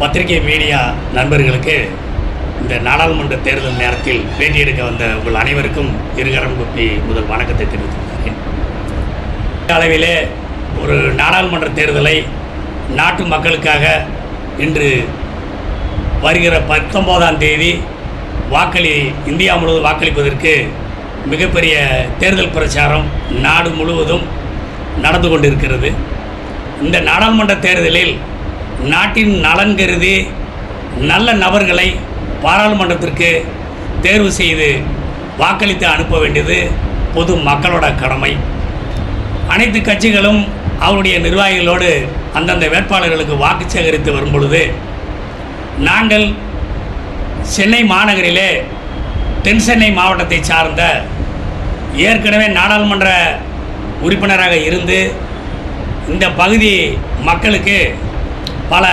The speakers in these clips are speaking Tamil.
பத்திரிகை மீடியா நண்பர்களுக்கு இந்த நாடாளுமன்ற தேர்தல் நேரத்தில் பேட்டி எடுக்க வந்த உங்கள் அனைவருக்கும் இருகரம் குப்பி முதல் வணக்கத்தை தெரிவித்துள்ளேன் அளவிலே ஒரு நாடாளுமன்ற தேர்தலை நாட்டு மக்களுக்காக இன்று வருகிற பத்தொம்போதாம் தேதி வாக்களி இந்தியா முழுவதும் வாக்களிப்பதற்கு மிகப்பெரிய தேர்தல் பிரச்சாரம் நாடு முழுவதும் நடந்து கொண்டிருக்கிறது. இந்த நாடாளுமன்ற தேர்தலில் நாட்டின் நலன் கருதி நல்ல நபர்களை பாராளுமன்றத்திற்கு தேர்வு செய்து வாக்களித்து அனுப்ப வேண்டியது பொது மக்களோட கடமை. அனைத்து கட்சிகளும் அவருடைய நிர்வாகிகளோடு அந்தந்த வேட்பாளர்களுக்கு வாக்கு சேகரித்து வரும் பொழுது நாங்கள் சென்னை மாநகரிலே தென் சென்னை மாவட்டத்தை சார்ந்த ஏற்கனவே நாடாளுமன்ற உறுப்பினராக இருந்து இந்த பகுதி மக்களுக்கு பல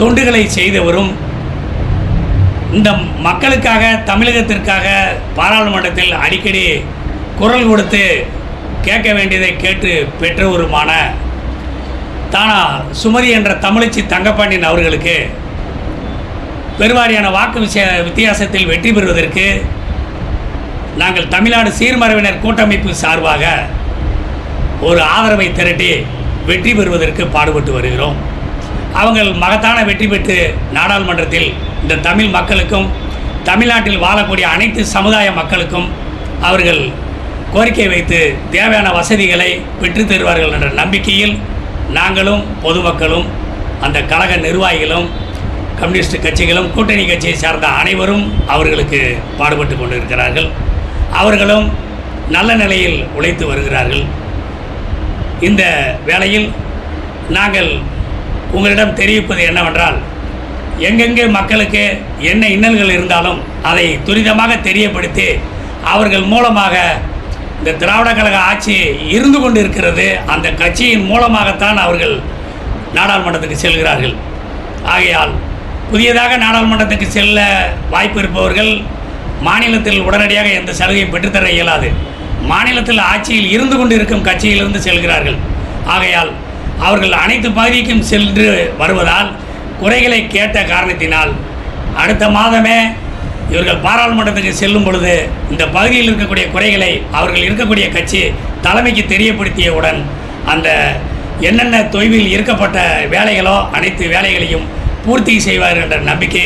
தொண்டுகளை செய்தவரும் இந்த மக்களுக்காக தமிழகத்திற்காக பாராளுமன்றத்தில் அடிக்கடி குரல் கொடுத்து கேட்க வேண்டியதை கேட்டு பெற்றவருமான தானா சுமதி என்ற தமிழச்சி தங்கப்பாண்டியன் அவர்களுக்கு பெருவாரியான வாக்கு விஷய வித்தியாசத்தில் வெற்றி பெறுவதற்கு நாங்கள் தமிழ்நாடு சீர்மரவினர் கூட்டமைப்பு சார்பாக ஒரு ஆதரவை திரட்டி வெற்றி பெறுவதற்கு பாடுபட்டு வருகிறோம். அவங்கள் மகத்தான வெற்றி பெற்று நாடாளுமன்றத்தில் இந்த தமிழ் மக்களுக்கும் தமிழ்நாட்டில் வாழக்கூடிய அனைத்து சமுதாய மக்களுக்கும் அவர்கள் கோரிக்கை வைத்து தேவையான வசதிகளை பெற்று தருவார்கள் என்ற நம்பிக்கையில் நாங்களும் பொதுமக்களும் அந்த கழக நிர்வாகிகளும் கம்யூனிஸ்ட் கட்சிகளும் கூட்டணி கட்சியை சார்ந்த அனைவரும் அவர்களுக்கு பாடுபட்டு கொண்டிருக்கிறார்கள். அவர்களும் நல்ல நிலையில் உழைத்து வருகிறார்கள். இந்த வேளையில் நாங்கள் உங்களிடம் தெரிவிப்பது என்னவென்றால் எங்கெங்கே மக்களுக்கு என்ன இன்னல்கள் இருந்தாலும் அதை துரிதமாக தெரியப்படுத்தி அவர்கள் மூலமாக இந்த திராவிட கழக ஆட்சி இருந்து கொண்டு இருக்கிறது அந்த கட்சியின் மூலமாகத்தான் அவர்கள் நாடாளுமன்றத்துக்கு செல்கிறார்கள். ஆகையால் புதியதாக நாடாளுமன்றத்துக்கு செல்ல வாய்ப்பு இருப்பவர்கள் மாநிலத்தில் உடனடியாக எந்த சலுகையும் பெற்றுத்தர இயலாது. மாநிலத்தில் ஆட்சியில் இருந்து கொண்டு இருக்கும் கட்சியிலிருந்து செல்கிறார்கள். ஆகையால் அவர்கள் அனைத்து பகுதிக்கும் சென்று வருவதால் குறைகளை கேட்ட காரணத்தினால் அடுத்த மாதமே இவர்கள் பாராளுமன்றத்துக்கு செல்லும் பொழுது இந்த பகுதியில் இருக்கக்கூடிய குறைகளை அவர்கள் இருக்கக்கூடிய கட்சி தலைமைக்கு தெரியப்படுத்தியவுடன் அந்த என்னென்ன தொய்வில் இருக்கப்பட்ட வேலைகளோ அனைத்து வேலைகளையும் பூர்த்தி செய்வார் என்ற நம்பிக்கை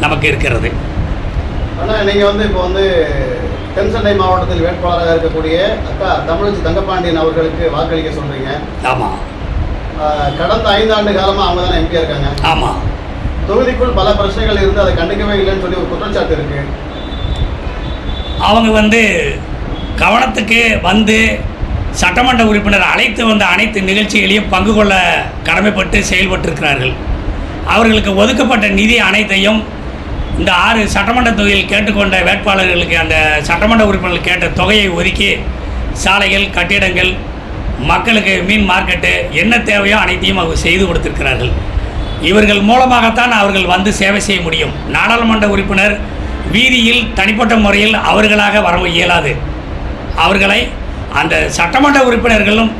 நமக்கு இருக்கிறது. ஆனால் நீங்கள் வந்து இப்போ வந்து தென் சென்னை மாவட்டத்தில் வேட்பாளராக இருக்கக்கூடிய அக்கா தமிழச்சி தங்கப்பாண்டியன் அவர்களுக்கு வாக்களிக்க சொல்கிறீங்க ஆமாம் கடந்த ஐந்தாண்டு காலமாக அவங்க தானே எம்பியாக இருக்காங்க. ஆமாம் தொகுதிக்குள் பல பிரச்சனைகள் இருந்து அதை கண்டுக்கவே இல்லைன்னு சொல்லி ஒரு குற்றச்சாட்டு இருக்கு. அவங்க வந்து கவனத்துக்கு வந்து சட்டமன்ற உறுப்பினர் அழைத்து வந்த அனைத்து நிகழ்ச்சிகளையும் பங்கு கொள்ள கடமைப்பட்டு செயல்பட்டிருக்கிறார்கள். அவர்களுக்கு ஒதுக்கப்பட்ட நிதி அனைத்தையும் இந்த ஆறு சட்டமன்ற தொகுதியில் கேட்டுக்கொண்ட வேட்பாளர்களுக்கு அந்த சட்டமன்ற உறுப்பினர்கள் கேட்ட தொகையை ஒதுக்கி சாலைகள் கட்டிடங்கள் மக்களுக்கு மீன் மார்க்கெட்டு என்ன தேவையோ அனைத்தையும் அவங்க செய்து கொடுத்திருக்கிறார்கள். இவர்கள் மூலமாகத்தான் அவர்கள் வந்து சேவை செய்ய முடியும். நாடாளுமன்ற உறுப்பினர் வீதியில் தனிப்பட்ட முறையில் அவர்களாக வர இயலாது. அவர்களை அந்த சட்டமன்ற உறுப்பினர்களும்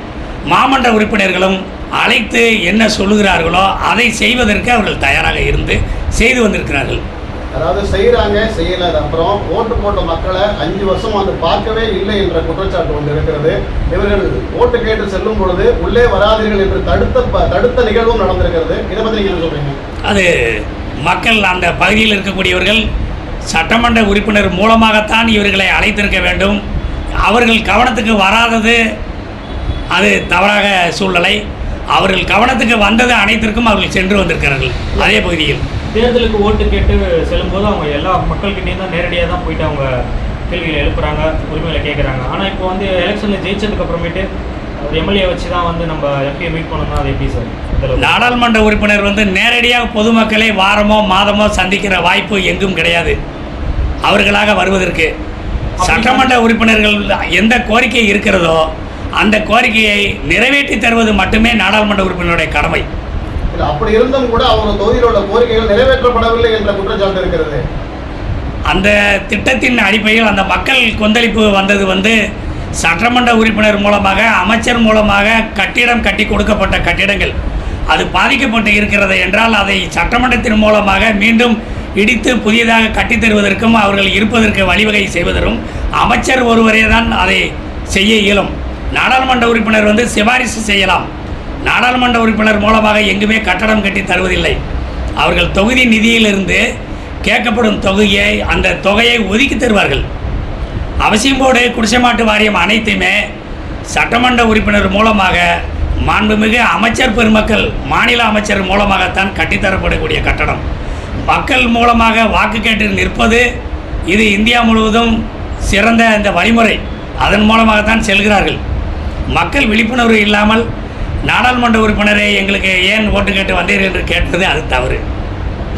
மாமன்ற உறுப்பினர்களும் அழைத்து என்ன சொல்லுகிறார்களோ அதை செய்வதற்கு அவர்கள் தயாராக இருந்து செய்து வந்திருக்கிறார்கள். அதாவது செய்கிறாங்க செய்யலை. அப்புறம் ஓட்டு போட்ட மக்களை அஞ்சு வருஷம் வந்து பார்க்கவே இல்லை என்ற குற்றச்சாட்டு ஒன்று இருக்கிறது. இவர்கள் ஓட்டு கேட்டு செல்லும் பொழுது உள்ளே வராதீர்கள் என்று தடுத்த ப- தடுத்த நிகழ்வும் நடந்திருக்கிறது. இதை பற்றி நீங்கள் சொல்கிறீங்க அது மக்கள் அந்த பகுதியில் இருக்கக்கூடியவர்கள் சட்டமன்ற உறுப்பினர் மூலமாகத்தான் இவர்களை அழைத்திருக்க வேண்டும். அவர்கள் கவனத்துக்கு வராதது அது தவறாக சூழ்நிலை. அவர்கள் கவனத்துக்கு வந்தது அனைத்திற்கும் அவர்கள் சென்று வந்திருக்கிறார்கள். அதே பகுதியில். தேர்தலுக்கு ஓட்டு கேட்டு செல்லும்போது அவங்க எல்லா மக்கள்கிட்டையும் தான் நேரடியாக தான் போயிட்டு அவங்க கேள்விகளை எழுப்புறாங்க உரிமைகளை கேட்குறாங்க ஆனால் இப்போ வந்து எலெக்ஷனில் ஜெயிச்சதுக்கு அப்புறமேட்டு ஒரு எம்எல்ஏ வச்சு தான் வந்து நம்ம எம்பியை மீட் பண்ணணும் அது எப்படி சார்? நாடாளுமன்ற உறுப்பினர் வந்து நேரடியாக பொதுமக்களை வாரமோ மாதமோ சந்திக்கிற வாய்ப்பு எங்கும் கிடையாது. அவர்களாக வருவதற்கு. சட்டமன்ற உறுப்பினர்கள் எந்த கோரிக்கை இருக்கிறதோ அந்த கோரிக்கையை நிறைவேற்றி தருவது மட்டுமே நாடாளுமன்ற உறுப்பினருடைய கடமை. அப்படி இருந்தும் கூட அவங்க தொகுதியில் உள்ள கோரிக்கைகள் நிறைவேற்றப்படவில்லை என்ற குற்றச்சாட்டு இருக்கிறது. அந்த திட்டத்தின் அடிப்படையில் அந்த மக்கள் கொந்தளிப்பு வந்தது வந்து சட்டமன்ற உறுப்பினர் மூலமாக அமைச்சர் மூலமாக கட்டிடம் கட்டி கொடுக்கப்பட்ட கட்டிடங்கள். அது பாதிக்கப்பட்டு இருக்கிறது என்றால் அதை சட்டமன்றத்தின் மூலமாக மீண்டும் இடித்து புதியதாக கட்டித் தருவதற்கும் அவர்கள் இருப்பதற்கு வழிவகை செய்வதற்கும் அமைச்சர் ஒருவரே தான் அதை செய்ய இயலும். நாடாளுமன்ற உறுப்பினர் வந்து சிபாரிசு செய்யலாம். நாடாளுமன்ற உறுப்பினர் மூலமாக எங்குமே கட்டடம் கட்டி தருவதில்லை. அவர்கள் தொகுதி நிதியிலிருந்து கேட்கப்படும் தொகையை அந்த தொகையை ஒதுக்கி தருவார்கள். அவசியம் போடு குடிசைமாட்டு வாரியம் அனைத்துமே சட்டமன்ற உறுப்பினர் மூலமாக மாண்புமிகு அமைச்சர் பெருமக்கள் மாநில அமைச்சர் மூலமாகத்தான் கட்டித்தரப்படக்கூடிய கட்டடம். மக்கள் மூலமாக வாக்கு கேட்டு நிற்பது இது இந்தியா முழுவதும் சிறந்த இந்த வழிமுறை. அதன் மூலமாகத்தான் செல்கிறார்கள். மக்கள் விழிப்புணர்வு இல்லாமல் நாடாளுமன்ற உறுப்பினரை எங்களுக்கு ஏன் ஓட்டு கேட்டு வந்தீர்கள் என்று கேட்டது அது தவறு.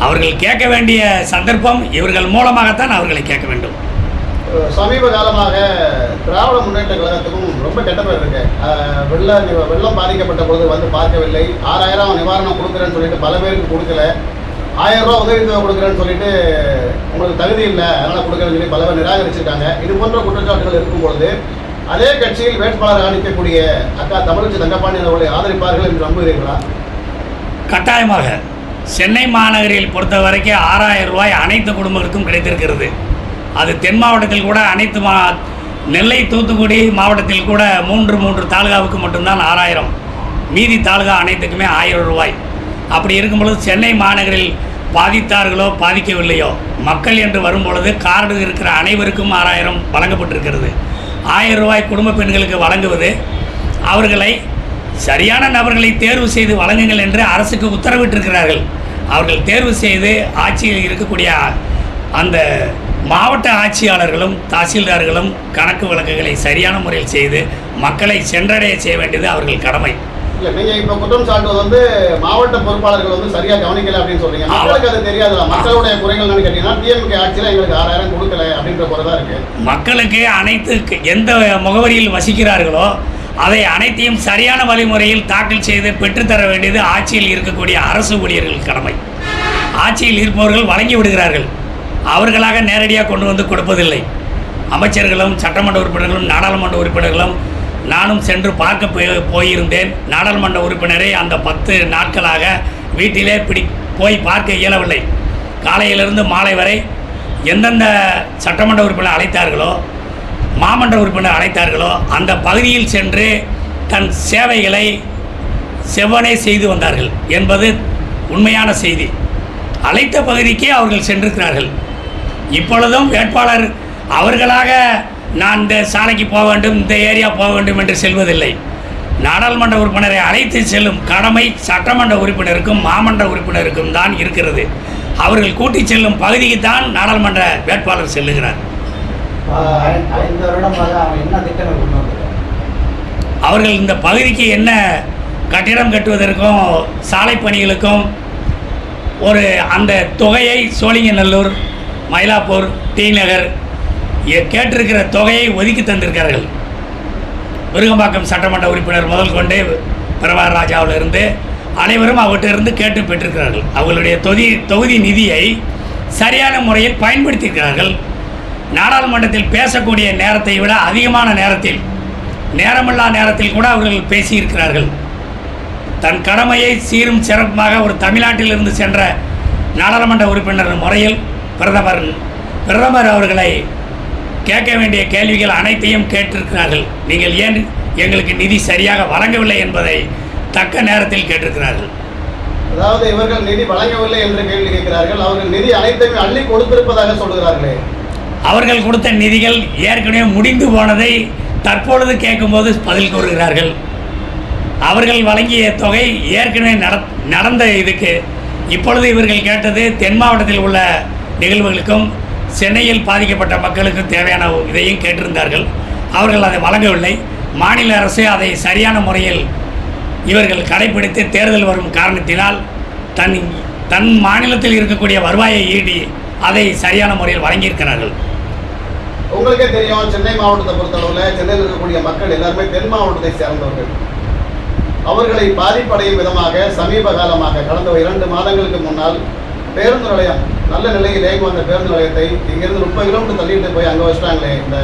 அவர்கள் கேட்க வேண்டிய சந்தர்ப்பம் இவர்கள் மூலமாகத்தான் அவர்களை கேட்க வேண்டும். சமீப காலமாக திராவிட முன்னேற்ற கழகத்துக்கும் ரொம்ப கெட்ட பேர் இருக்கு வெள்ள வெள்ளம் பாதிக்கப்பட்ட பொழுது வந்து பார்க்கவில்லை. ஆறாயிரம் நிவாரணம் கொடுக்குறேன்னு சொல்லிட்டு பல பேருக்கு கொடுக்கல. ஆயிரம் ரூபா உதவி தொகை கொடுக்குறேன்னு சொல்லிட்டு உங்களுக்கு தகுதி இல்லை. அதனால் கொடுக்குறேன்னு சொல்லி பல பேர் நிராகரிச்சிருக்காங்க. இது போன்ற குற்றச்சாட்டுகள் இருக்கும் பொழுது அதே கட்சியில் வேட்பாளர் அளிக்கக்கூடிய அக்கா தமிழச்சி தங்கப்பாண்டியன் அவர்களை ஆதரிப்பார்கள் என்று நம்புகிறீர்களா? கட்டாயமாக. சென்னை மாநகரில் பொறுத்த வரைக்கும் ஆறாயிரம் ரூபாய் அனைத்து குடும்பங்களுக்கும் கிடைத்திருக்கிறது. அது தென் மாவட்டத்தில் கூட அனைத்து மா நெல்லை தூத்துக்குடி மாவட்டத்தில் கூட மூன்று மூன்று தாலுகாவுக்கு மட்டும்தான் ஆறாயிரம். மீதி தாலுகா அனைத்துக்குமே ஆயிரம் ரூபாய். அப்படி இருக்கும் பொழுது சென்னை மாநகரில் பாதித்தார்களோ பாதிக்கவில்லையோ? மக்கள் என்று வரும்பொழுது கார்டு இருக்கிற அனைவருக்கும் ஆறாயிரம் வழங்கப்பட்டிருக்கிறது. ஆயிரம் ரூபாய் குடும்ப பெண்களுக்கு வழங்குவது அவர்களை சரியான நபர்களை தேர்வு செய்து வழங்குங்கள் என்று அரசுக்கு உத்தரவிட்டிருக்கிறார்கள். அவர்கள் தேர்வு செய்து ஆட்சியில் இருக்கக்கூடிய அந்த மாவட்ட ஆட்சியாளர்களும் தாசில்தார்களும் கணக்கு வழக்குகளை சரியான முறையில் செய்து மக்களை சென்றடைய செய்ய வேண்டியது அவர்கள் கடமை. இல்ல நீங்க இப்ப குற்றம் சாட்டுவது வந்து மாவட்ட பொறுப்பாளர்கள் வந்து சரியா கவனிக்கல அப்படின்னு சொல்றீங்க. மக்களுக்கு அது தெரியாதுல மக்களுடைய குறைகள் கேட்டீங்கன்னா டிஎம்கே ஆட்சியில எங்களுக்கு ஆறாயிரம் கொடுக்கல அப்படின்ற குறைதான் இருக்கு. மக்களுக்கு அனைத்து எந்த முகவரியில் வசிக்கிறார்களோ அதை அனைத்தையும் சரியான வழிமுறையில் தாக்கல் செய்து பெற்றுத்தர வேண்டியது ஆட்சியில் இருக்கக்கூடிய அரசு ஊழியர்கள் கடமை. ஆட்சியில் இருப்பவர்கள் வழங்கி விடுகிறார்கள். அவர்களாக நேரடியாக கொண்டு வந்து கொடுப்பதில்லை. அமைச்சர்களும் சட்டமன்ற உறுப்பினர்களும் நாடாளுமன்ற உறுப்பினர்களும் நானும் சென்று பார்க்க போய் போயிருந்தேன். நாடாளுமன்ற உறுப்பினரை அந்த பத்து நாட்களாக வீட்டிலே பிடி போய் பார்க்க இயலவில்லை. காலையிலிருந்து மாலை வரை எந்தெந்த சட்டமன்ற உறுப்பினர் அழைத்தார்களோ மாமன்ற உறுப்பினர் அழைத்தார்களோ அந்த பகுதியில் சென்று தன் சேவைகளை செவ்வனே செய்து வந்தார்கள் என்பது உண்மையான செய்தி. அழைத்த பகுதிக்கே அவர்கள் சென்றிருக்கிறார்கள். இப்பொழுதும் வேட்பாளர் அவர்களாக நான் இந்த சாலைக்கு போக வேண்டும் இந்த ஏரியா போக வேண்டும் என்று செல்வதில்லை. நாடாளுமன்ற உறுப்பினரை அழைத்து செல்லும் கடமை சட்டமன்ற உறுப்பினருக்கும் மாமன்ற உறுப்பினருக்கும் தான் இருக்கிறது. அவர்கள் கூட்டிச் செல்லும் பகுதிக்கு தான் நாடாளுமன்ற வேட்பாளர் செல்லுகிறார். அவர்கள் இந்த பகுதிக்கு என்ன கட்டிடம் கட்டுவதற்கும் சாலை பணிகளுக்கும் ஒரு அந்த தொகையை சோழிங்கநல்லூர் மயிலாப்பூர் டி நகர் கேட்டிருக்கிற தொகையை ஒதுக்கி தந்திருக்கிறார்கள். விருகம்பாக்கம் சட்டமன்ற உறுப்பினர் முதல் கொண்டே பிரபாகர் ராஜாவிலிருந்து அனைவரும் அவர்கிட்ட இருந்து கேட்டு பெற்றிருக்கிறார்கள். அவர்களுடைய தொகுதி தொகுதி நிதியை சரியான முறையில் பயன்படுத்தியிருக்கிறார்கள். நாடாளுமன்றத்தில் பேசக்கூடிய நேரத்தை விட அதிகமான நேரத்தில் நேரமில்லா நேரத்தில் கூட அவர்கள் பேசியிருக்கிறார்கள். தன் கடமையை சீரும் சிறப்புமாக ஒரு தமிழ்நாட்டிலிருந்து சென்ற நாடாளுமன்ற உறுப்பினர் முறையில் பிரதமர் பிரதமர் அவர்களை கேட்க வேண்டிய கேள்விகள் அனைத்தையும் கேட்டிருக்கிறார்கள். நீங்கள் ஏன் எங்களுக்கு நிதி சரியாக வழங்கவில்லை என்பதை தக்க நேரத்தில் கேட்டிருக்கிறார்கள். அதாவது இவர்கள் நிதி வழங்கவில்லை என்று கேள்வி கேட்கிறார்கள். அவர்கள் நிதி அனைத்தையுமே அள்ளி கொடுத்திருப்பதாக சொல்கிறார்களே. அவர்கள் கொடுத்த நிதிகள் ஏற்கனவே முடிந்து போனதை தற்பொழுது கேட்கும்போது பதில் கூறுகிறார்கள். அவர்கள் வழங்கிய தொகை ஏற்கனவே நட நடந்த இதுக்கு இப்பொழுது இவர்கள் கேட்டது தென் மாவட்டத்தில் உள்ள நிகழ்வுகளுக்கும் சென்னையில் பாதிக்கப்பட்ட மக்களுக்கு தேவையான இதையும் கேட்டிருந்தார்கள். அவர்கள் அதை வழங்கவில்லை. மாநில அரசு அதை சரியான முறையில் இவர்கள் கடைபிடித்து தேர்தல் வரும் காரணத்தினால் தன் தன் மாநிலத்தில் இருக்கக்கூடிய வருவாயை ஈடி அதை சரியான முறையில் வழங்கியிருக்கிறார்கள். உங்களுக்கே தெரியும் சென்னை மாவட்டத்தை பொறுத்தளவில் சென்னையில் இருக்கக்கூடிய மக்கள் எல்லாருமே தென் மாவட்டத்தை சேர்ந்தவர்கள். அவர்களை பாதிப்படையும் விதமாக சமீப காலமாக கடந்த இரண்டு மாதங்களுக்கு முன்னால் பேருந்து நிலையம். நல்ல நிலையில் இயங்கி வந்த பேருந்து நிலையத்தை இங்கேருந்து முப்பது கிலோமீட்டர் தள்ளிட்டு போய் அங்கே வச்சுட்டாங்களே இந்த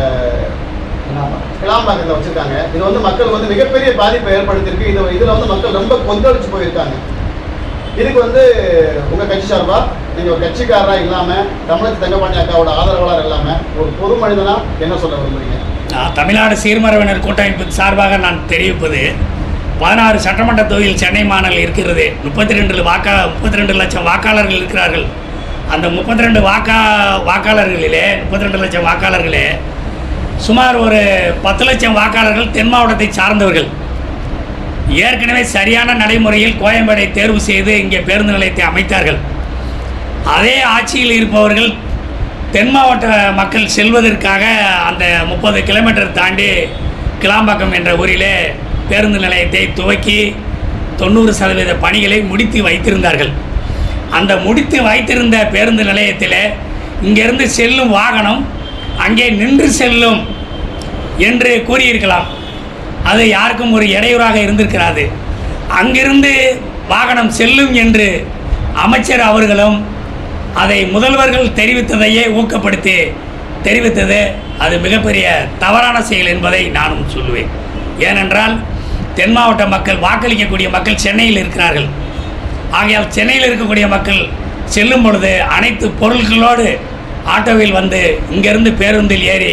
கிளாம்பாக்கத்தில் வச்சுருக்காங்க. இது வந்து மக்கள் வந்து மிகப்பெரிய பாதிப்பை ஏற்படுத்தியிருக்கு. இது இதில் வந்து மக்கள் ரொம்ப கொந்தளிச்சு போயிருக்காங்க. இதுக்கு வந்து உங்கள் கட்சி சார்பாக நீங்கள் ஒரு கட்சிக்காரராக இல்லாமல் தமிழக தங்கபாண்டி அக்காவோட ஆதரவாளர் இல்லாமல் ஒரு பொது மனிதனாக என்ன சொல்ல விரும்புறீங்க? நான் தமிழ்நாடு சீர்மரவினர் கூட்டமைப்பு சார்பாக நான் தெரிவிப்பது பதினாறு சட்டமன்ற தொகுதியில் சென்னை மாநிலம் இருக்கிறது. முப்பத்தி ரெண்டு வாக்கா முப்பத்தி ரெண்டு லட்சம் வாக்காளர்கள் இருக்கிறார்கள். அந்த முப்பத்தி ரெண்டு வாக்கா வாக்காளர்களிலே முப்பத்தி ரெண்டு லட்சம் வாக்காளர்களே சுமார் ஒரு பத்து லட்சம் வாக்காளர்கள் தென் மாவட்டத்தை சார்ந்தவர்கள். ஏற்கனவே சரியான நடைமுறையில் கோயம்பேடை தேர்வு செய்து இங்கே பேருந்து நிலையத்தை அமைத்தார்கள். அதே ஆட்சியில் இருப்பவர்கள் தென் மாவட்ட மக்கள் செல்வதற்காக அந்த முப்பது கிலோமீட்டர் தாண்டி கிளாம்பாக்கம் என்ற ஊரிலே பேருந்து நிலையத்தை துவக்கி தொண்ணூறு சதவீத பணிகளை முடித்து வைத்திருந்தார்கள். அந்த முடித்து வைத்திருந்த பேருந்து நிலையத்தில் இங்கிருந்து செல்லும் வாகனம் அங்கே நின்று செல்லும் என்று கூறியிருக்கலாம். அது யாருக்கும் ஒரு இடையூறாக இருந்திருக்கிறாது. அங்கிருந்து வாகனம் செல்லும் என்று அமைச்சர் அவர்களும் அதை முதல்வர்கள் தெரிவித்ததையே ஊக்கப்படுத்தி தெரிவித்தது அது மிகப்பெரிய தவறான செயல் என்பதை நானும் சொல்லுவேன். ஏனென்றால் தென் மாவட்ட மக்கள் வாக்களிக்கக்கூடிய மக்கள் சென்னையில் இருக்கிறார்கள். ஆகையால் சென்னையில் இருக்கக்கூடிய மக்கள் செல்லும் பொழுது அனைத்து பொருட்களோடு ஆட்டோவில் வந்து இங்கிருந்து பேருந்தில் ஏறி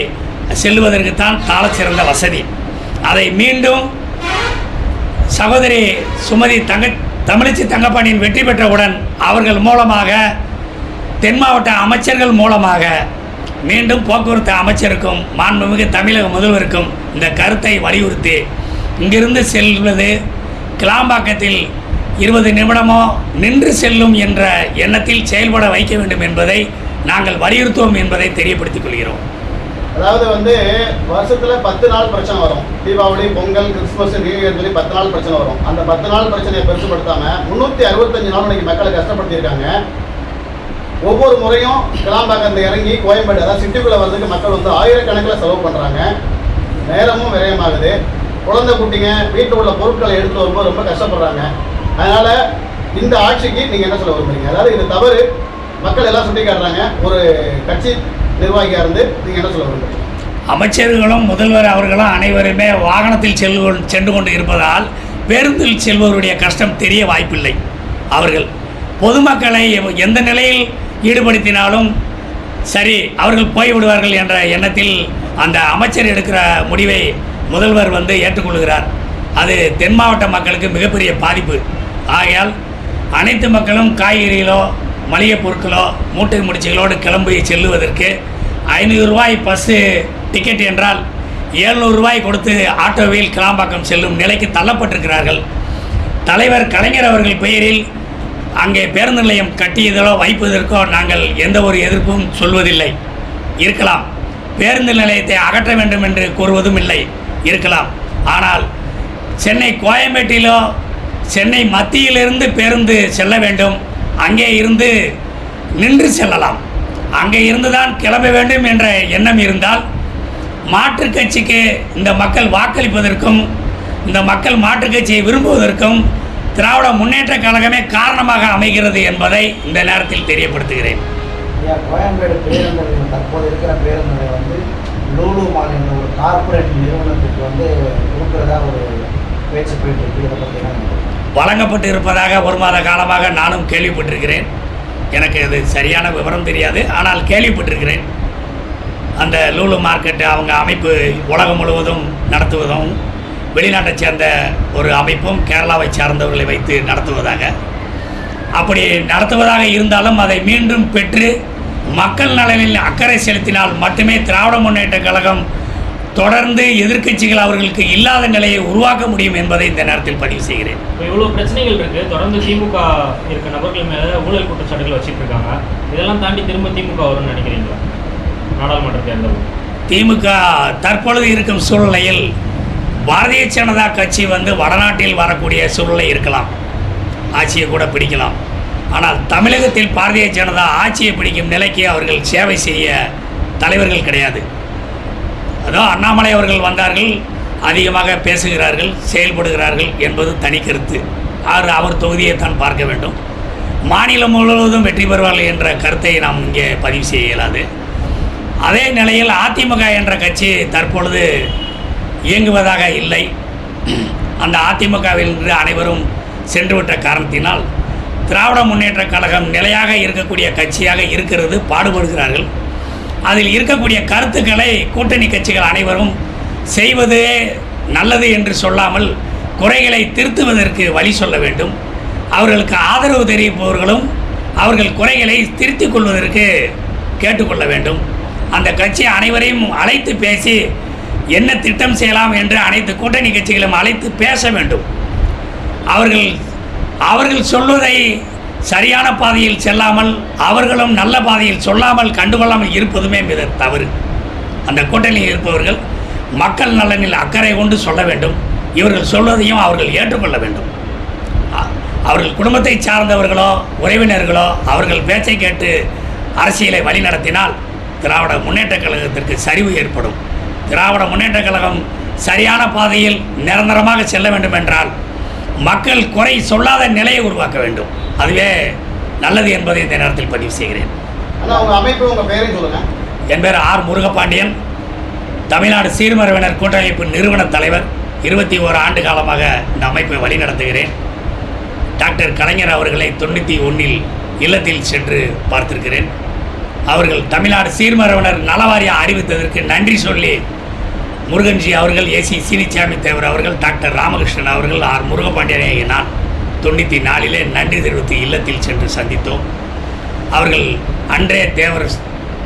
செல்வதற்கு தான் சிறந்த வசதி. அதை மீண்டும் சகோதரி சுமதி தங்க தமிழிச்சி தங்கப்பாண்டியன் வெற்றி பெற்றவுடன் அவர்கள் மூலமாக தென் மாவட்ட அமைச்சர்கள் மூலமாக மீண்டும் போக்குவரத்து அமைச்சருக்கும் மாண்புமிகு தமிழக முதல்வருக்கும் இந்த கருத்தை வலியுறுத்தி இங்கிருந்து செல்வது கிளாம்பாக்கத்தில் இருபது நிமிடமோ நின்று செல்லும் என்ற எண்ணத்தில் செயல்பட வைக்க வேண்டும் என்பதை நாங்கள் வலியுறுத்துவோம் என்பதை தெரியப்படுத்திக் கொள்கிறோம். அதாவது வந்து வருஷத்துல பத்து நாள் பிரச்சனை வரும். Deepavali Pongal Christmas new year சொல்லி பத்து நாள் பிரச்சனை வரும். அந்த பத்து நாள் பிரச்சனையை பெருசுப்படுத்தாம முன்னூத்தி அறுபத்தஞ்சு நாள் இன்னைக்கு மக்களை கஷ்டப்படுத்தியிருக்காங்க. ஒவ்வொரு முறையும் கிளாம்பாக்கத்தில் இறங்கி கோயம்பேடு அதாவது சிட்டிக்குள்ள வர்றதுக்கு மக்கள் வந்து ஆயிரக்கணக்கில் செலவு பண்றாங்க. நேரமும் விரயமாகுது. குழந்தை குட்டிங்க வீட்டில் உள்ள பொருட்களை எடுத்து வரும்போது ரொம்ப கஷ்டப்படுறாங்க. அதனால் இந்த ஆட்சிக்கு நீங்கள் என்ன சொல்ல விரும்புறீங்க? அதாவது இது தவறு. மக்கள் எல்லாம் சுட்டி காட்டுறாங்க. ஒரு கட்சி நிர்வாகியாக இருந்து நீங்கள் என்ன சொல்ல விரும்புறீங்க? அமைச்சர்களும் முதல்வர் அவர்களும் அனைவருமே வாகனத்தில் செல்வு சென்று கொண்டு இருப்பதால் பேருந்தில் செல்பவருடைய கஷ்டம் தெரிய வாய்ப்பில்லை. அவர்கள் பொதுமக்களை எந்த நிலையில் ஈடுபடுத்தினாலும் சரி அவர்கள் போய்விடுவார்கள் என்ற எண்ணத்தில் அந்த அமைச்சர் எடுக்கிற முடிவை முதல்வர் வந்து ஏற்றுக்கொள்கிறார். அது தென் மாவட்ட மக்களுக்கு மிகப்பெரிய பாதிப்பு. ஆகையால் அனைத்து மக்களும் காய்கறிகளோ மளிகை பொருட்களோ மூட்டை முடிச்சுகளோடு கிளம்பி செல்லுவதற்கு ஐநூறு ரூபாய் பஸ்ஸு டிக்கெட் என்றால் 700 ரூபாய் கொடுத்து ஆட்டோவில் கிளாம்பாக்கம் செல்லும் நிலைக்கு தள்ளப்பட்டிருக்கிறார்கள். தலைவர் கலைஞர் அவர்கள் பெயரில் அங்கே பேருந்து நிலையம் கட்டியதோ வைப்பதற்கோ நாங்கள் எந்த ஒரு எதிர்ப்பும் சொல்வதில்லை. இருக்கலாம். பேருந்து நிலையத்தை அகற்ற வேண்டும் என்று கூறுவதும் இல்லை. இருக்கலாம். ஆனால் சென்னை கோயம்பேட்டிலோ சென்னை மத்தியிலிருந்து பேருந்து செல்ல வேண்டும். அங்கே இருந்து நின்று செல்லலாம். அங்கே இருந்து தான் கிளம்ப வேண்டும் என்ற எண்ணம் இருந்தால் மாற்றுக் கட்சிக்கு இந்த மக்கள் வாக்களிப்பதற்கும் இந்த மக்கள் மாற்றுக் கட்சியை விரும்புவதற்கும் திராவிட முன்னேற்ற கழகமே காரணமாக அமைகிறது என்பதை இந்த நேரத்தில் தெரியப்படுத்துகிறேன். லூலு என்ற ஒரு கார்பரேட் நிறுவனத்துக்கு வந்து கொடுக்குறதா ஒரு பேச்சு போயிட்டு இருக்கு. இதை பற்றி வழங்கப்பட்டு இருப்பதாக ஒரு மாத காலமாக நானும் கேள்விப்பட்டிருக்கிறேன். எனக்கு அது சரியான விவரம் தெரியாது. ஆனால் கேள்விப்பட்டிருக்கிறேன். அந்த லூலு மார்க்கெட் அவங்க அமைப்பு உலகம் முழுவதும் நடத்துவதும் வெளிநாட்டை சேர்ந்த ஒரு அமைப்பும் கேரளாவை சார்ந்தவர்களை வைத்து நடத்துவதாக. அப்படி நடத்துவதாக இருந்தாலும் அதை மீண்டும் பெற்று மக்கள் நலனில் அக்கறை செலுத்தினால் மட்டுமே திராவிட முன்னேற்ற கழகம் தொடர்ந்து எதிர்க்கட்சிகள் அவர்களுக்கு இல்லாத நிலையை உருவாக்க முடியும் என்பதை இந்த நேரத்தில் பதிவு செய்கிறேன். இப்போ இவ்வளோ பிரச்சனைகள் இருக்குது தொடர்ந்து திமுக இருக்க நபர்கள் மேலே ஊழல் குற்றச்சாட்டுகள் வச்சுட்டு இருக்காங்க இதெல்லாம் தாண்டி திரும்ப திமுக வரும்னு நினைக்கிறீங்களா? நாடாளுமன்ற தேர்தல். திமுக தற்பொழுது இருக்கும் சூழ்நிலையில் பாரதிய ஜனதா கட்சி வந்து வடநாட்டில் வரக்கூடிய சூழ்நிலை இருக்கலாம். ஆட்சியை கூட பிடிக்கலாம். ஆனால் தமிழகத்தில் பாரதிய ஜனதா ஆட்சியை பிடிக்கும் நிலைக்கு அவர்கள் சேவை செய்ய தலைவர்கள் கிடையாது. அதோ அண்ணாமலை அவர்கள் வந்தார்கள் அதிகமாக பேசுகிறார்கள் செயல்படுகிறார்கள் என்பது தனி கருத்து. அவர் அவர் தொகுதியை தான் பார்க்க வேண்டும். மாநிலம் முழுவதும் வெற்றி பெறுவார்கள் என்ற கருத்தை நாம் இங்கே பதிவு செய்ய இயலாது. அதே நிலையில் அதிமுக என்ற கட்சி தற்பொழுது இயங்குவதாக இல்லை. அந்த அதிமுகவில் இருந்து அனைவரும் சென்றுவிட்ட காரணத்தினால் திராவிட முன்னேற்றக் கழகம் நிலையாக இருக்கக்கூடிய கட்சியாக இருக்கிறது பாடுபடுகிறார்கள். அதில் இருக்கக்கூடிய கருத்துக்களை கூட்டணி கட்சிகள் அனைவரும் செய்வதே நல்லது என்று சொல்லாமல் குறைகளை திருத்துவதற்கு வழி சொல்ல வேண்டும். அவர்களுக்கு ஆதரவு தெரிவிப்பவர்களும் அவர்கள் குறைகளை திருத்திக் கொள்வதற்கு கேட்டுக்கொள்ள வேண்டும். அந்த கட்சி அனைவரையும் அழைத்து பேசி என்ன திட்டம் செய்யலாம் என்று அனைத்து கூட்டணி கட்சிகளும் அழைத்து பேச வேண்டும். அவர்கள் அவர்கள் சொல்வதை சரியான பாதையில் செல்லாமல் அவர்களும் நல்ல பாதையில் சொல்லாமல் கண்டுகொள்ளாமல் இருப்பதுமே மிக தவறு. அந்த கூட்டணியில் இருப்பவர்கள் மக்கள் நலனில் அக்கறை கொண்டு சொல்ல வேண்டும். இவர்கள் சொல்வதையும் அவர்கள் ஏற்றுக்கொள்ள வேண்டும். அவர்கள் குடும்பத்தை சார்ந்தவர்களோ உறவினர்களோ அவர்கள் பேச்சை கேட்டு அரசியலை வழிநடத்தினால் திராவிட முன்னேற்றக் கழகத்திற்கு சரிவு ஏற்படும். திராவிட முன்னேற்றக் கழகம் சரியான பாதையில் நிரந்தரமாக செல்ல வேண்டும் என்றால் மக்கள் குறை சொல்லாத நிலையை உருவாக்க வேண்டும். அதுவே நல்லது என்பதை இந்த நேரத்தில் பதிவு செய்கிறேன். என் பேர் ஆர் முருகபாண்டியன். தமிழ்நாடு சீர்மரவினர் கூட்டமைப்பு நிறுவன தலைவர். இருபத்தி ஓரு ஆண்டு காலமாக இந்த அமைப்பை வழிநடத்துகிறேன். டாக்டர் கலைஞர் அவர்களை தொண்ணூற்றி ஒன்றில் இல்லத்தில் சென்று பார்த்திருக்கிறேன். அவர்கள் தமிழ்நாடு சீர்மரவினர் நலவாரியம் அறிவித்ததற்கு நன்றி சொல்லி முருகன்ஜி அவர்கள் ஏசி சீனிச்சாமி தேவர் அவர்கள் டாக்டர் ராமகிருஷ்ணன் அவர்கள் ஆர் முருகபாண்டியன் நான் தொண்ணூற்றி நாலிலே நன்றி தெரிவித்து இல்லத்தில் சென்று சந்தித்தோம். அவர்கள் அன்றே தேவர்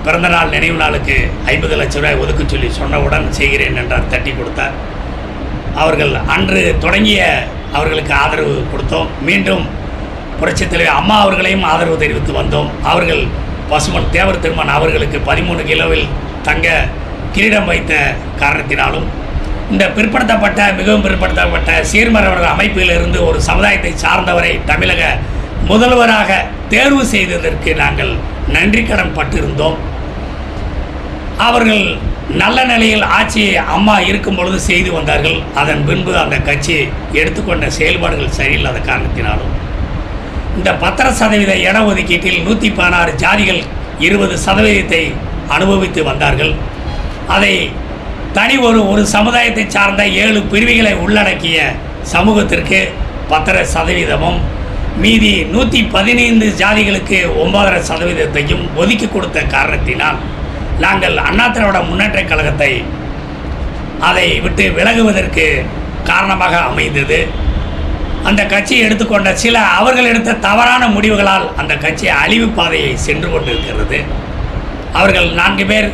பிறந்தநாள் நினைவு நாளுக்கு ஐம்பது லட்சம் ரூபாய் ஒதுக்க சொல்லி சொன்னவுடன் செய்கிறேன் என்றார் தட்டி கொடுத்தார். அவர்கள் அன்று தொடங்கிய அவர்களுக்கு ஆதரவு கொடுத்தோம். மீண்டும் புரட்சித்தலைவர் அம்மா அவர்களையும் ஆதரவு தெரிவித்து வந்தோம். அவர்கள் பசுமன் தேவர் திருமன் அவர்களுக்கு பதிமூணு கிலோவில் தங்க கிரீடம் வைத்த காரணத்தினாலும் இந்த பிற்படுத்தப்பட்ட மிகவும் பிற்படுத்தப்பட்ட சீர்மரவர்கள் அமைப்பிலிருந்து ஒரு சமுதாயத்தை சார்ந்தவரை தமிழக முதல்வராக தேர்வு செய்ததற்கு நாங்கள் நன்றி கடன் பட்டிருந்தோம். அவர்கள் நல்ல நிலையில் ஆட்சி அம்மா இருக்கும் பொழுது செய்து வந்தார்கள். அதன் பின்பு அந்த கட்சி எடுத்துக்கொண்ட செயல்பாடுகள் சரியில்லாத காரணத்தினாலும். இந்த பத்திர சதவீத இடஒதுக்கீட்டில் நூற்றி பதினாறு ஜாதிகள் இருபது சதவீதத்தை அனுபவித்து வந்தார்கள். அதை தனி ஒரு ஒரு சமுதாயத்தை சார்ந்த ஏழு பிரிவுகளை உள்ளடக்கிய சமூகத்திற்கு பத்தரை சதவீதமும் மீதி நூற்றி பதினைந்து ஜாதிகளுக்கு ஒன்பதரை சதவீதத்தையும் ஒதுக்கி கொடுத்த காரணத்தினால் நாங்கள் அண்ணா முன்னேற்ற கழகத்தை அதை விட்டு விலகுவதற்கு காரணமாக அமைந்தது. அந்த கட்சி எடுத்துக்கொண்ட சில அவர்கள் எடுத்த தவறான முடிவுகளால் அந்த கட்சி அழிவு பாதையை சென்று கொண்டிருக்கிறது. அவர்கள் நான்கு பேர்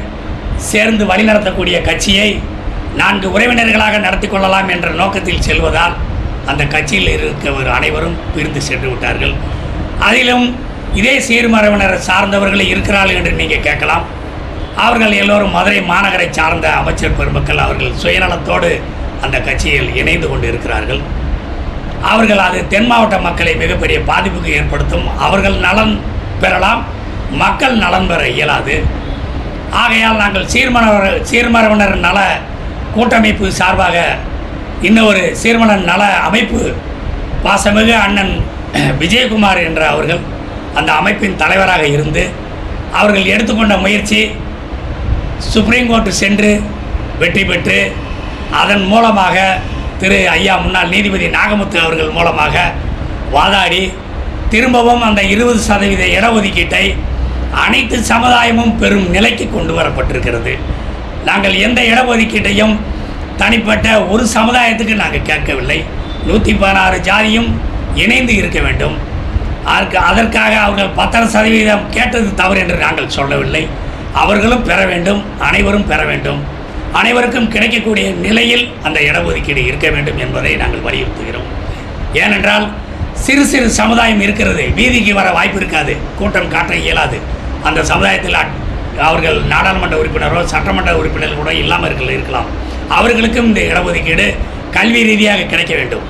சேர்ந்து வழிநடத்தக்கூடிய கட்சியை நான்கு உறவினர்களாக நடத்தி கொள்ளலாம் என்ற நோக்கத்தில் செல்வதால் அந்த கட்சியில் இருக்கவர் அனைவரும் பிரிந்து சென்று விட்டார்கள். அதிலும் இதே சீர்மரவினர் சார்ந்தவர்கள் இருக்கிறார்கள் என்று நீங்கள் கேட்கலாம். அவர்கள் எல்லோரும் மதுரை மாநகரை சார்ந்த அமைச்சர் பெருமக்கள் அவர்கள் சுயநலத்தோடு அந்த கட்சியில் இணைந்து கொண்டு இருக்கிறார்கள் அவர்கள் அது தென் மாவட்ட மக்களை மிகப்பெரிய பாதிப்புக்கு ஏற்படுத்தும். அவர்கள் நலன் பெறலாம். மக்கள் நலன் பெற இயலாது. ஆகையால் நாங்கள் சீர்மரவர் சீர்மரவினர் நல கூட்டமைப்பு சார்பாக இன்னொரு சீர்மணன் நல அமைப்பு பாசமிகு அண்ணன் விஜயகுமார் என்ற அவர்கள் அந்த அமைப்பின் தலைவராக இருந்து அவர்கள் எடுத்துக்கொண்ட முயற்சி சுப்ரீம் கோர்ட்டு சென்று வெற்றி பெற்று அதன் மூலமாக திரு ஐயா முன்னாள் நீதிபதி நாகமுத்து அவர்கள் மூலமாக வாதாடி திரும்பவும் அந்த இருபது சதவீத இடஒதுக்கீட்டை அனைத்து சமுதாயமும் பெரும் நிலைக்கு கொண்டு வரப்பட்டிருக்கிறது. நாங்கள் எந்த இடஒதுக்கீட்டையும் தனிப்பட்ட ஒரு சமுதாயத்துக்கு நாங்கள் கேட்கவில்லை. நூற்றி பதினாறு ஜாதியும் இணைந்து இருக்க வேண்டும். அதற்கு அதற்காக அவர்கள் பத்தரை சதவீதம் கேட்டது தவறு என்று நாங்கள் சொல்லவில்லை. அவர்களும் பெற வேண்டும் அனைவரும் பெற வேண்டும். அனைவருக்கும் கிடைக்கக்கூடிய நிலையில் அந்த இடஒதுக்கீடு இருக்க வேண்டும் என்பதை நாங்கள் வலியுறுத்துகிறோம். ஏனென்றால் சிறு சிறு சமுதாயம் இருக்கிறது வீதிக்கு வர வாய்ப்பு இருக்காது கூட்டம் காட்ட இயலாது. அந்த சமுதாயத்தில் அவர்கள் நாடாளுமன்ற உறுப்பினரோ சட்டமன்ற உறுப்பினர்கள் கூட இல்லாமல் இருக்க இருக்கலாம். அவர்களுக்கும் இந்த இடஒதுக்கீடு கல்வி ரீதியாக கிடைக்க வேண்டும்.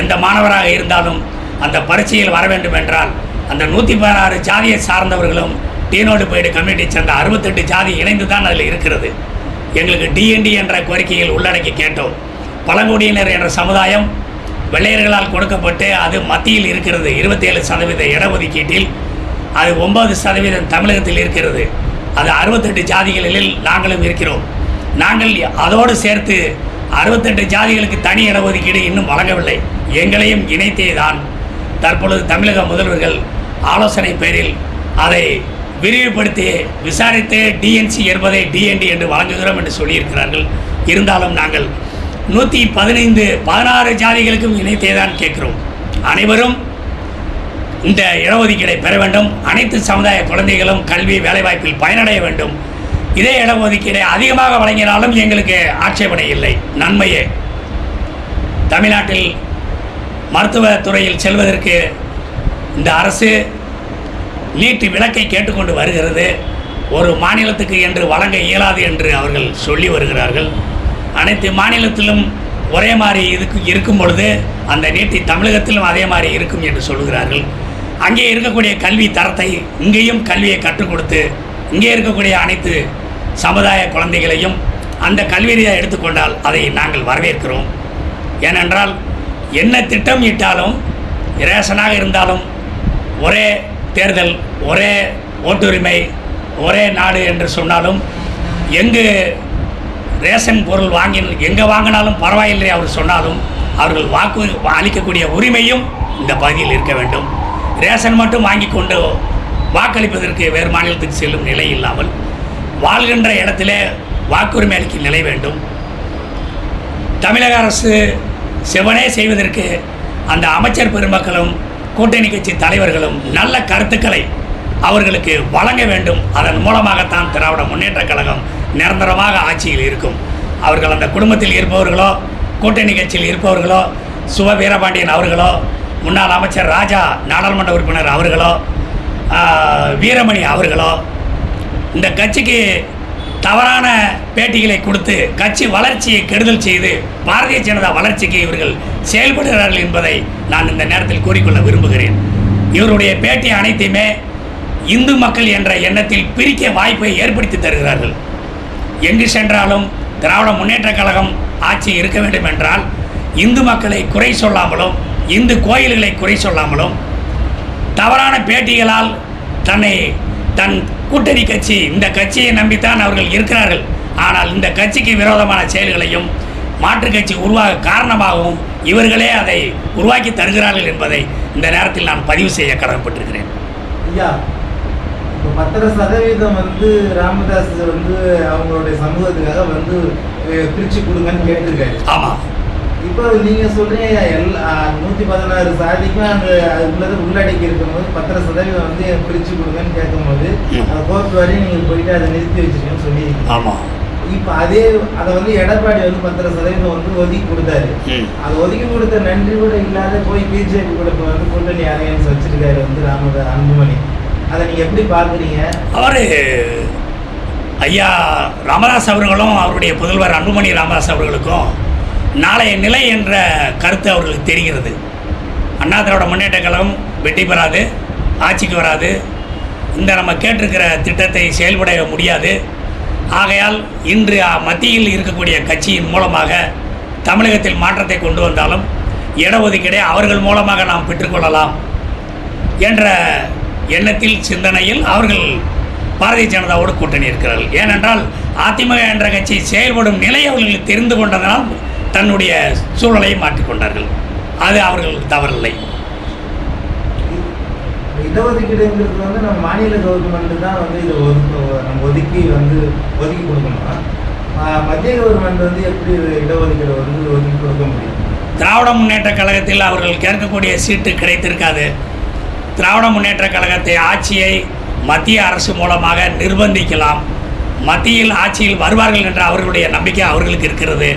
எந்த மாணவராக இருந்தாலும் அந்த பரீட்சையில் வர வேண்டும் என்றால் அந்த நூற்றி பதினாறு ஜாதியை சார்ந்தவர்களும் டீனோடு போய்டு கம்யூனிட்டி சேர்ந்த அறுபத்தெட்டு ஜாதி இணைந்து தான் அதில் இருக்கிறது. எங்களுக்கு டிஎன்டி என்ற கோரிக்கையில் உள்ளடக்கி கேட்டோம். பழங்குடியினர் என்ற சமுதாயம் வெள்ளையர்களால் கொடுக்கப்பட்டு அது மத்தியில் இருக்கிறது. இருபத்தேழு சதவீத இடஒதுக்கீட்டில் அது ஒன்பது சதவீதம் தமிழகத்தில் இருக்கிறது. அது அறுபத்தெட்டு ஜாதிகளில் நாங்களும் இருக்கிறோம். நாங்கள் அதோடு சேர்த்து அறுபத்தெட்டு ஜாதிகளுக்கு தனி இடஒதுக்கீடு இன்னும் வழங்கவில்லை. எங்களையும் இணைத்தே தான் தற்பொழுது தமிழக முதல்வர்கள் ஆலோசனை பேரில் அதை விரிவுபடுத்தி விசாரித்து டிஎன்சி என்பதை டிஎன்டி என்று வழங்குகிறோம் என்று சொல்லியிருக்கிறார்கள். இருந்தாலும் நாங்கள் நூற்றி பதினைந்து பதினாறு ஜாதிகளுக்கும் இணைத்தே தான் கேட்குறோம். அனைவரும் இந்த இடஒதுக்கீடை பெற வேண்டும். அனைத்து சமுதாய குழந்தைகளும் கல்வி வேலைவாய்ப்பில் பயனடைய வேண்டும். இதே இடஒதுக்கீடை அதிகமாக வழங்கினாலும் எங்களுக்கு ஆட்சேபனை இல்லை. நன்மையே. தமிழ்நாட்டில் மருத்துவத்துறையில் செல்வதற்கு இந்த அரசு நீட்டு விலக்கை கேட்டுக்கொண்டு வருகிறது. ஒரு மாநிலத்துக்கு என்று வழங்க இயலாது என்று அவர்கள் சொல்லி வருகிறார்கள். அனைத்து மாநிலத்திலும் ஒரே மாதிரி இதுக்கு இருக்கும் பொழுது அந்த நீட்டி தமிழகத்திலும் அதே மாதிரி இருக்கும் என்று சொல்கிறார்கள். அங்கே இருக்கக்கூடிய கல்வி தரத்தை இங்கேயும் கல்வியை கற்றுக் கொடுத்து இங்கே இருக்கக்கூடிய அனைத்து சமுதாய குழந்தைகளையும் அந்த கல்வியை எடுத்துக்கொண்டால் அதை நாங்கள் வரவேற்கிறோம். ஏனென்றால் என்ன திட்டம் இட்டாலும் ரேஷனாக இருந்தாலும் ஒரே தேர்தல் ஒரே ஓட்டுரிமை ஒரே நாடு என்று சொன்னாலும் எங்கு ரேஷன் பொருள் வாங்கி எங்கே வாங்கினாலும் பரவாயில்லை அவர் சொன்னாலும் அவர்கள் வாக்கு அளிக்கக்கூடிய உரிமையும் இந்த பகுதியில் இருக்க வேண்டும். ரேஷன் மட்டும் வாங்கி கொண்டு வாக்களிப்பதற்கு வேறு மாநிலத்துக்கு செல்லும் நிலை இல்லாமல் வாழ்கின்ற இடத்திலே வாக்குரிமை அளிக்கும் நிலை வேண்டும். தமிழக அரசு செவனே செய்வதற்கு அந்த அமைச்சர் பெருமக்களும் கூட்டணி கட்சி தலைவர்களும் நல்ல கருத்துக்களை அவர்களுக்கு வழங்க வேண்டும். அதன் மூலமாகத்தான் திராவிட முன்னேற்றக் கழகம் நிரந்தரமாக ஆட்சியில் இருக்கும். அவர்கள் அந்த குடும்பத்தில் இருப்பவர்களோ கூட்டணி கட்சியில் இருப்பவர்களோ சுப வீரபாண்டியன் அவர்களோ முன்னாள் அமைச்சர் ராஜா நாடாளுமன்ற உறுப்பினர் அவர்களோ வீரமணி அவர்களோ இந்த கட்சிக்கு தவறான பேட்டிகளை கொடுத்து கட்சி வளர்ச்சியை கெடுதல் செய்து பாரதிய ஜனதா வளர்ச்சிக்கு இவர்கள் செயல்படுகிறார்கள் என்பதை நான் இந்த நேரத்தில் கூறிக்கொள்ள விரும்புகிறேன். இவருடைய பேட்டி அனைத்தையுமே இந்து மக்கள் என்ற எண்ணத்தில் பிரிக்க வாய்ப்பை ஏற்படுத்தி தருகிறார்கள். எங்கு சென்றாலும் திராவிட முன்னேற்றக் கழகம் ஆட்சி இருக்க வேண்டும் என்றால் இந்து மக்களை குறை சொல்லாமலும் இந்து கோயில்களை குறை சொல்லாமலும் தவறான பேட்டிகளால் தன்னை தன் கூட்டணி கட்சி இந்த கட்சியை நம்பித்தான் அவர்கள் இருக்கிறார்கள். ஆனால் இந்த கட்சிக்கு விரோதமான செயல்களையும் மாற்றுக் கட்சி உருவாக காரணமாகவும் இவர்களே அதை உருவாக்கி தருகிறார்கள் என்பதை இந்த நேரத்தில் நான் பதிவு செய்ய கடமைப்பட்டிருக்கிறேன். ஐயா இப்போ பத்தரை சதவீதம் வந்து ராமதாஸ் வந்து அவங்களுடைய சமூகத்துக்காக வந்து பிரிச்சு கொடுங்கன்னு கேட்டிருக்காரு. ஆமாம். இப்போ நீங்க சொல்றீங்க எல்லா நூத்தி பதினாறு சாதிக்கும் அந்த அது உள்ளதை உள்ளடக்கி இருக்கும்போது பத்தரை சதவீதம் வந்து பிரிச்சு கொடுங்கன்னு கேட்கும்போது கோர்ட் வரையும் நீங்க போயிட்டு அதை நிறுத்தி வச்சிருக்கீங்கன்னு சொல்லியிருக்கீங்க. ஆமாம் இப்போ அதே அதை வந்து எடப்பாடி வந்து பத்தரை சதவீதம் வந்து ஒதுக்கி கொடுத்தாரு. அது ஒதுக்கி கொடுத்த நன்றி கூட இல்லாத போய் பிஜேபி கூட இப்ப வந்து கூட்டணி அலையன்ஸ் வச்சிருக்காரு வந்து ராமதா அன்புமணி. அதை நீங்க எப்படி பாக்குறீங்க? அவர் ஐயா ராமதாஸ் அவர்களும் அவருடைய புதல்வர் அன்புமணி ராமதாஸ் அவர்களுக்கும் நாளைய நிலை என்ற கருத்து அவர்களுக்கு தெரிகிறது. அண்ணா திராவிட முன்னேற்ற கழகம் வெற்றி பெறாது ஆட்சிக்கு வராது. இந்த நம்ம கேட்டிருக்கிற திட்டத்தை செயல்பட முடியாது. ஆகையால் இன்று மத்தியில் இருக்கக்கூடிய கட்சியின் மூலமாக தமிழகத்தில் மாற்றத்தை கொண்டு வந்தாலும் இடஒதுக்கீடை அவர்கள் மூலமாக நாம் பெற்றுக்கொள்ளலாம் என்ற எண்ணத்தில் சிந்தனையில் அவர்கள் பாரதிய ஜனதாவோடு கூட்டணி இருக்கிறார்கள் ஏனென்றால் அதிமுக என்ற கட்சி செயல்படும் நிலை அவர்களுக்கு தெரிந்து கொண்டதனால் தன்னுடைய சூழலை மாற்றிக்கொண்டார்கள். அது அவர்களுக்கு தவறில்லை. இடஒதுக்கீடுங்கிறது வந்து நம்ம மாநில கவர்மெண்ட் தான் வந்து இதை ஒதுக்க நம்ம ஒதுக்கி வந்து ஒதுக்கி கொடுக்கணும்? மத்திய கவர்மெண்ட் வந்து எப்படி இடஒதுக்கீடு வந்து ஒதுக்கி கொடுக்க முடியும்? திராவிட முன்னேற்ற கழகத்தில் அவர்கள் கேட்கக்கூடிய சீட்டு கிடைத்திருக்காது. திராவிட முன்னேற்ற கழகத்தை ஆட்சியை மத்திய அரசு மூலமாக நிர்பந்திக்கலாம். மத்தியில் ஆட்சியில் வருவார்கள் என்ற அவர்களுடைய நம்பிக்கை அவர்களுக்கு இருக்கிறது.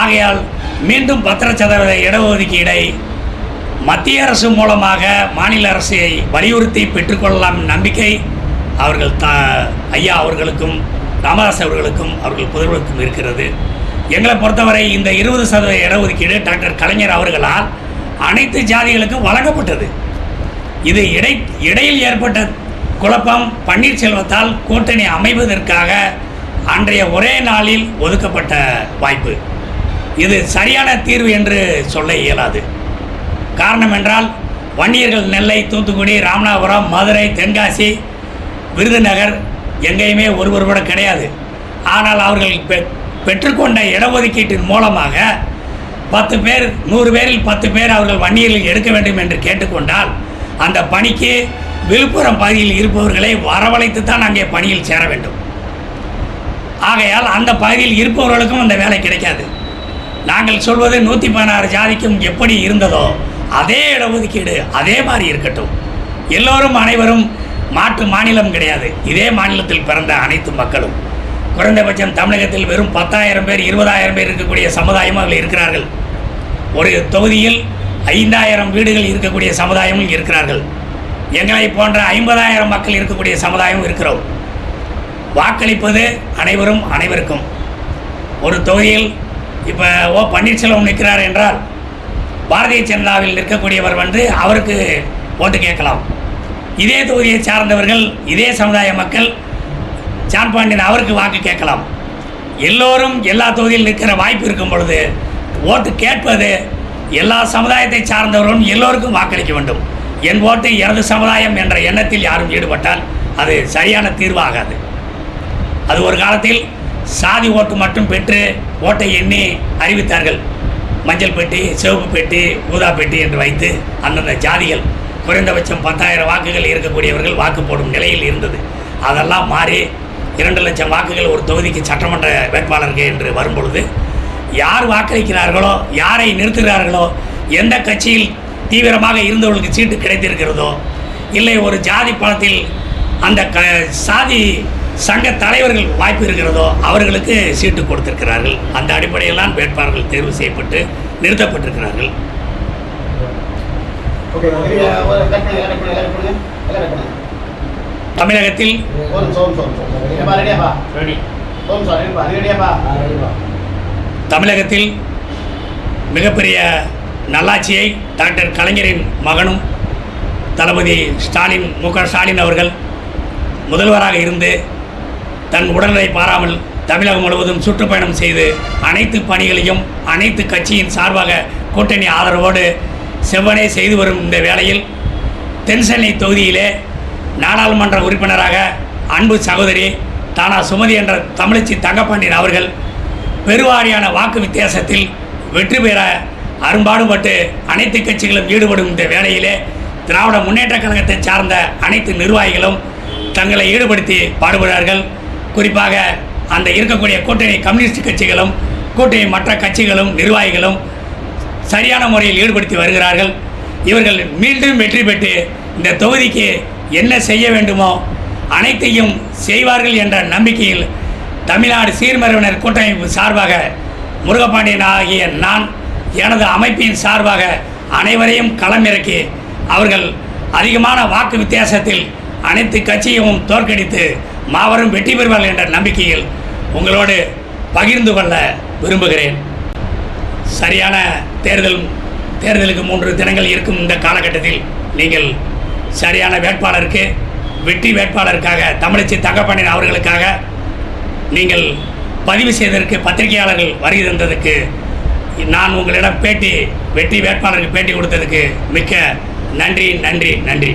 ஆகையால் மீண்டும் பத்திர சதவீத இடஒதுக்கீடை மத்திய அரசு மூலமாக மாநில அரசை வலியுறுத்தி பெற்றுக்கொள்ளலாம் நம்பிக்கை அவர்கள் த ஐயா அவர்களுக்கும் ராமதாஸ் அவர்களுக்கும் அவர்கள் புதல்வருக்கும் இருக்கிறது. எங்களை பொறுத்தவரை இந்த இருபது சதவீத இடஒதுக்கீடு டாக்டர் கலைஞர் அவர்களால் அனைத்து ஜாதிகளுக்கும் வழங்கப்பட்டது. இது இடை இடையில் ஏற்பட்ட குழப்பம் பன்னீர்செல்வத்தால் கூட்டணி அமைவதற்காக அன்றைய ஒரே நாளில் ஒதுக்கப்பட்ட வாய்ப்பு. இது சரியான தீர்வு என்று சொல்ல இயலாது. காரணம் என்றால் வன்னியர்கள் நெல்லை தூத்துக்குடி ராமநாதபுரம் மதுரை தென்காசி விருதுநகர் எங்கேயுமே ஒருவர் கூட கிடையாது. ஆனால் அவர்கள் பெ பெற்றுக்கொண்ட இடஒதுக்கீட்டின் மூலமாக பத்து பேர் நூறு பேரில் பத்து பேர் அவர்கள் வன்னியர்கள் எடுக்க வேண்டும் என்று கேட்டுக்கொண்டால் அந்த பணிக்கு விழுப்புரம் பகுதியில் இருப்பவர்களை வரவழைத்து தான் அங்கே பணியில் சேர வேண்டும். ஆகையால் அந்த பகுதியில் இருப்பவர்களுக்கும் அந்த வேலை கிடைக்காது. நாங்கள் சொல்வது நூற்றி பதினாறு ஜாதிக்கும் எப்படி இருந்ததோ அதே இடஒதுக்கீடு அதே மாதிரி இருக்கட்டும். எல்லோரும் அனைவரும் மாற்று மாநிலம் கிடையாது. இதே மாநிலத்தில் பிறந்த அனைத்து மக்களும். குறைந்தபட்சம் தமிழகத்தில் வெறும் பத்தாயிரம் பேர் இருபதாயிரம் பேர் இருக்கக்கூடிய சமுதாயமும் அதில் இருக்கிறார்கள். ஒரு தொகுதியில் ஐந்தாயிரம் வீடுகள் இருக்கக்கூடிய சமுதாயமும் இருக்கிறார்கள். எங்களை போன்ற ஐம்பதாயிரம் மக்கள் இருக்கக்கூடிய சமுதாயமும் இருக்கிறோம். வாக்களிப்பது அனைவரும் அனைவருக்கும். ஒரு தொகுதியில் இப்போ ஓ பன்னீர்செல்வம் நிற்கிறார் என்றால் பாரதிய ஜனதாவில் நிற்கக்கூடியவர் வந்து அவருக்கு ஓட்டு கேட்கலாம். இதே தொகுதியை சார்ந்தவர்கள் இதே சமுதாய மக்கள் ஜான் பாண்டியன் அவருக்கு வாக்கு கேட்கலாம். எல்லோரும் எல்லா தொகுதியில் நிற்கிற வாய்ப்பு இருக்கும் பொழுது ஓட்டு கேட்பது எல்லா சமுதாயத்தை சார்ந்தவர்களும் எல்லோருக்கும் வாக்களிக்க வேண்டும். என் ஓட்டு எனது சமுதாயம் என்ற எண்ணத்தில் யாரும் ஈடுபட்டால் அது சரியான தீர்வாகாது. அது ஒரு காலத்தில் சாதி ஓட்டு மட்டும் பெற்று ஓட்டை எண்ணி அறிவித்தார்கள். மஞ்சள் பெட்டி சிவப்பு பெட்டி ஊதா பெட்டி என்று வைத்து அந்தந்த ஜாதிகள் குறைந்தபட்சம் பத்தாயிரம் வாக்குகள் இருக்கக்கூடியவர்கள் வாக்கு போடும் நிலையில் இருந்தது. அதெல்லாம் மாறி இரண்டு லட்சம் வாக்குகள் ஒரு தொகுதிக்கு சட்டமன்ற வேட்பாளருக்கு என்று வரும்பொழுது யார் வாக்களிக்கிறார்களோ யாரை நிறுத்துகிறார்களோ எந்த கட்சியில் தீவிரமாக இருந்தவர்களுக்கு சீட்டு கிடைத்திருக்கிறதோ இல்லை ஒரு ஜாதி பணத்தில் அந்த க சாதி சங்க தலைவர்கள் வாய்ப்பு இருக்கிறதோ அவர்களுக்கு சீட்டு கொடுத்திருக்கிறார்கள். அந்த அடிப்படையில் தான் வேட்பாளர்கள் தேர்வு செய்யப்பட்டு நிறுத்தப்பட்டிருக்கிறார்கள். தமிழகத்தில் தமிழகத்தில் மிகப்பெரிய நல்லாட்சியை டாக்டர் கலைஞரின் மகனும் தளபதி ஸ்டாலின் மு க ஸ்டாலின் அவர்கள் முதல்வராக இருந்து தன் உடல்நிலை பாராமல் தமிழகம் முழுவதும் சுற்றுப்பயணம் செய்து அனைத்து பணிகளையும் அனைத்து கட்சியின் சார்பாக கூட்டணி ஆதரவோடு செவ்வனே செய்து வரும் இந்த வேளையில் தென்சென்னை தொகுதியிலே நாடாளுமன்ற உறுப்பினராக அன்பு சகோதரி தானா சுமதி என்ற தமிழச்சி தங்கப்பாண்டியன் அவர்கள் பெருவாரியான வாக்கு வித்தியாசத்தில் வெற்றி பெற அரும்பாடுபட்டு அனைத்து கட்சிகளும் ஈடுபடும் இந்த வேளையிலே திராவிட முன்னேற்றக் கழகத்தை சார்ந்த அனைத்து நிர்வாகிகளும் தங்களை ஈடுபடுத்தி பாடுபடுகிறார்கள். குறிப்பாக அந்த இருக்கக்கூடிய கூட்டணி கம்யூனிஸ்ட் கட்சிகளும் கூட்டணி மற்ற கட்சிகளும் நிர்வாகிகளும் சரியான முறையில் ஈடுபடுத்தி வருகிறார்கள். இவர்கள் மீண்டும் வெற்றி பெற்று இந்த தொகுதிக்கு என்ன செய்ய வேண்டுமோ அனைத்தையும் செய்வார்கள் என்ற நம்பிக்கையில் தமிழ்நாடு சீர்மரவினர் கூட்டமைப்பு சார்பாக முருகப்பாண்டியன் ஆகிய நான் எனது அமைப்பின் சார்பாக அனைவரையும் களமிறக்கி அவர்கள் அதிகமான வாக்கு வித்தியாசத்தில் அனைத்து கட்சியும் தோற்கடித்து மாபெரும் வெற்றி பெறுவார்கள் என்ற நம்பிக்கையில் உங்களோடு பகிர்ந்து கொள்ள விரும்புகிறேன். சரியான தேர்தல் தேர்தலுக்கு மூன்று தினங்கள் இருக்கும் இந்த காலகட்டத்தில் நீங்கள் சரியான வேட்பாளருக்கு வெற்றி வேட்பாளருக்காக தமிழச்சி தங்கப்பண்ணின் அவர்களுக்காக நீங்கள் பதிவு செய்ததற்கு பத்திரிகையாளர்கள் வருகை தந்ததுக்கு நான் உங்களிடம் பேட்டி வெற்றி வேட்பாளருக்கு பேட்டி கொடுத்ததுக்கு மிக்க நன்றி நன்றி நன்றி.